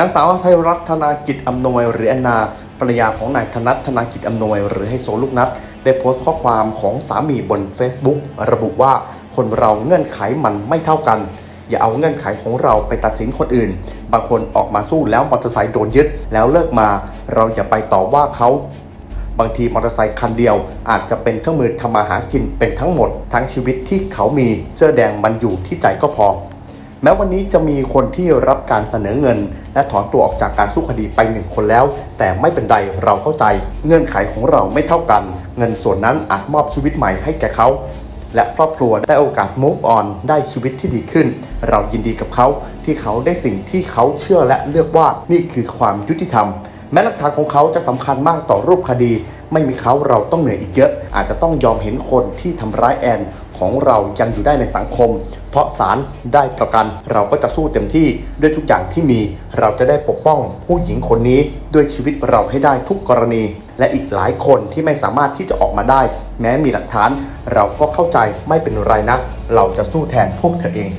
นางสาวไทยรัตน์ธนากิจอำนวย หรือแอนนาภรรยาของนายธนัทธนากิจอำนวย หรือไฮโซลูกนัดได้โพสต์ข้อความของสามีบน Facebook ระบุว่าคนเราเงื่อนไขมันไม่เท่ากัน อย่าเอาเงื่อนไขของเราไปตัดสินคนอื่น บางคนออกมาสู้แล้วมอเตอร์ไซค์โดนยึดแล้วเลิกมา เราอย่าไปต่อว่าเขาบางทีมอเตอร์ไซค์คันเดียว อาจจะเป็นเครื่องมือทำมาหากินเป็นทั้งหมด ทั้งชีวิตที่เขามีเสื้อแดงมันอยู่ที่ใจก็พอ แม้วันนี้จะมีคนที่รับการเสนอเงิน และถอนตัวออกจากการสู้คดีไปหนึ่งคนแล้ว แต่ไม่เป็นไรเราเข้าใจ เงื่อนไขของเราไม่เท่ากัน เงินส่วนนั้นอาจมอบชีวิตใหม่ให้แก่เขาและครอบครัวได้โอกาส move on ได้ชีวิตที่ดีขึ้น เรายินดีกับเขาที่เขาได้สิ่งที่เขาเชื่อและเลือกว่านี่คือความยุติธรรม แม้หลักฐานของเขาจะสำคัญมากต่อรูปคดี ไม่มีเขาเราต้องเหนื่อยอีกเยอะ อาจจะต้องยอมเห็นคนที่ทำร้ายแอนของเรายังอยู่ได้ในสังคม เพราะศาลได้ประกัน เราก็จะสู้เต็มที่ด้วยทุกอย่างที่มี เราจะได้ปกป้องผู้หญิงคนนี้ด้วยชีวิตเราให้ได้ทุกกรณี และอีกหลายคนที่ไม่สามารถที่จะออกมาได้ แม้มีหลักฐาน เราก็เข้าใจไม่เป็นไรนะ เราจะสู้แทนพวกเธอเอง